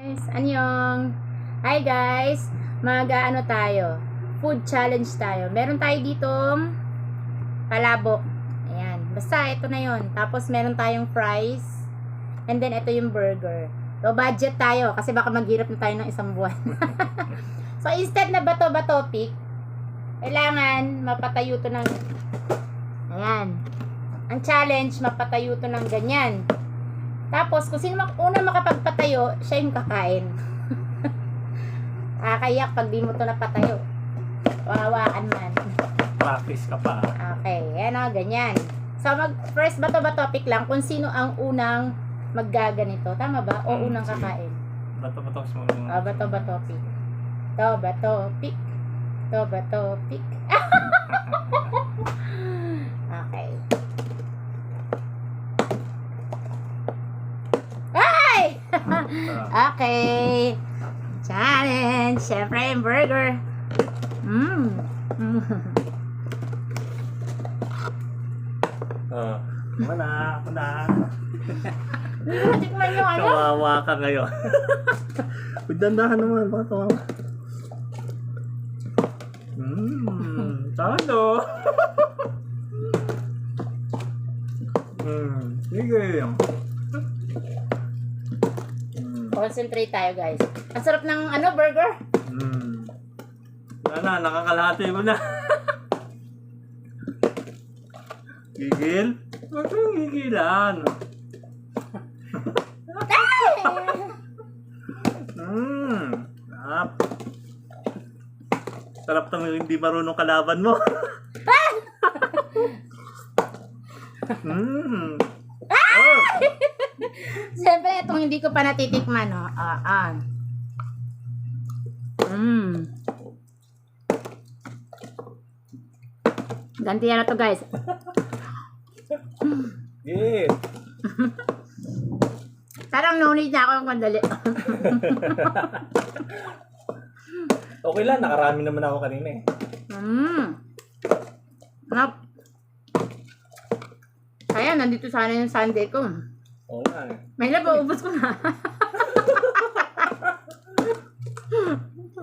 Guys, anyong. Hi guys, mag ano tayo? Food challenge tayo. Meron tayo ditong palabok. Ayan. Basta ito na 'yon. Tapos meron tayong fries. And then ito yung burger. So budget tayo kasi baka maghirap na tayo ng isang buwan. so instead na bato-bato pick, kailangan mapatayo to ng Ayan. Ang challenge, mapatayo to ng ganyan. Tapos, kung sino mak- una makapagpatayo, siya yung kakain. Kakayak pag di mo to napatayo. Wawakan man. Practice ka pa. Okay, yan o, ganyan. So, mag, first bato ba topic lang kung sino ang unang maggaganito. Tama ba? O Hmm, unang kakain? Bato bato mo. Ah, bato ba topic? To ba topic? To ba topic? okay. Ay! Okay. Challenge. Siyempre, yung burger. Mmm. Oh. Ako na. Tikman nyo ano? Kawawa ka ngayon. Uy, dandahan naman. Baka tawawa. Mmm. Talo. Mmm. Sige. Mmm. Concentrate tayo, guys. Ang sarap ng ano, burger. Mmm. Sana, nakakalahati mo na. Gigil? Huwag kang gigilan. Mmm. Sarap. Sarap ng hindi marunong kalaban mo. Mmm. Oh. Siyempre, itong hindi ko pa natitikman, no? Ah, ah. Mmm. Ganti na to, guys. Yeah. Parang no need na ako ng kandali. Okay lang, nakarami naman ako kanina eh. Mmm. Nap. Kaya, nandito sana yung sundae ko. Oo nga eh. May napaubos ko na.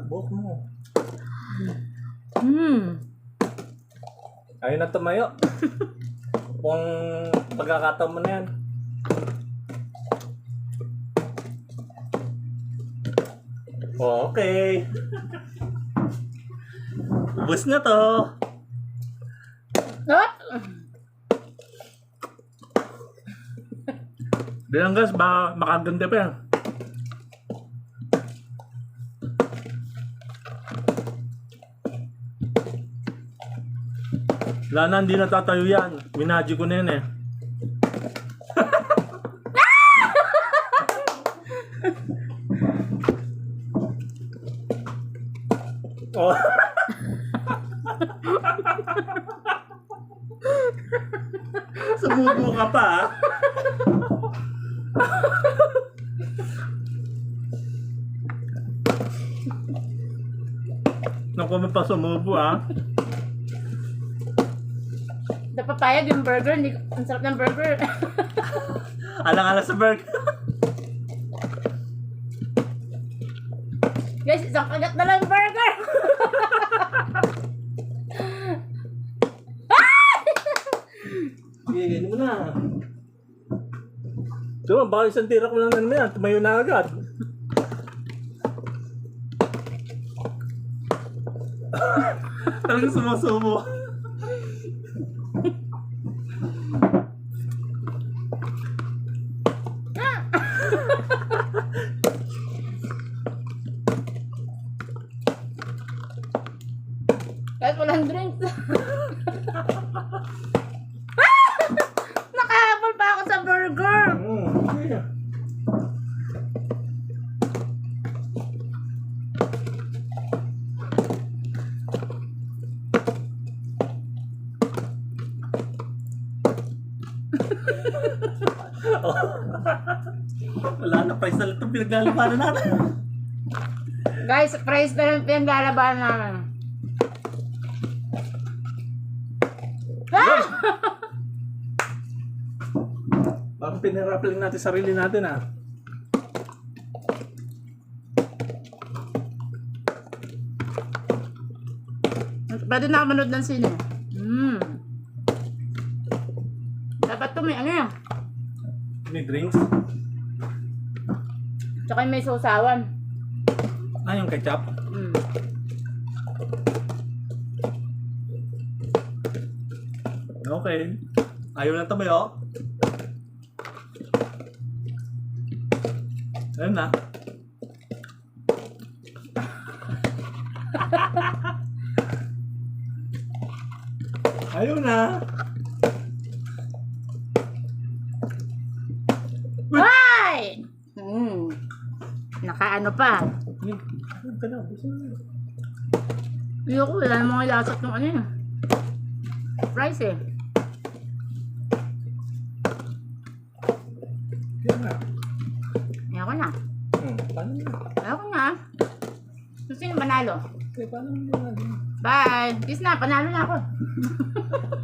Buhok mo. Mmm. Ayun na tumayo. Kung pagkakataon mo na yan. Okay. Ubus na to. What? Bilang gas, ba makaganda pa yan. Wala na, hindi natatayo yan. Minadyo ko na yan eh. oh. Sumubo ka pa ah. Naku, may pa sumubo ah. Napapayag yung burger. Hindi, ang sarap ng burger. Alang-alang sa burger. Guys, isang kagat na lang yung burger. Sige, ganyan mo na. Diba, baka isang tira ko lang naman yan. Tumayo na agad. Talagang sumusubo. surprise na lang itong pinaglalabanan natin. Guys, surprise na lang pinaglalabanan namin. Ah! Parang natin sarili natin ah. Pwede na ako manood ng sine. Mm. Dapat to may ano yan. May drinks? Tsaka may sausawan. Ah, yung ketchup. Mm. Okay. Ayaw lang tumayo. Ayun na. Ayaw na. Ay! Mm. Nakaano pa. Ayoko, wala namang ilasat ng ano yun. Rice eh. Kaya. Ayoko na. Hmm, paano na? Ayoko na. Gusto yung manalo. Okay, paano na? Bye! Peace na, panalo na ako.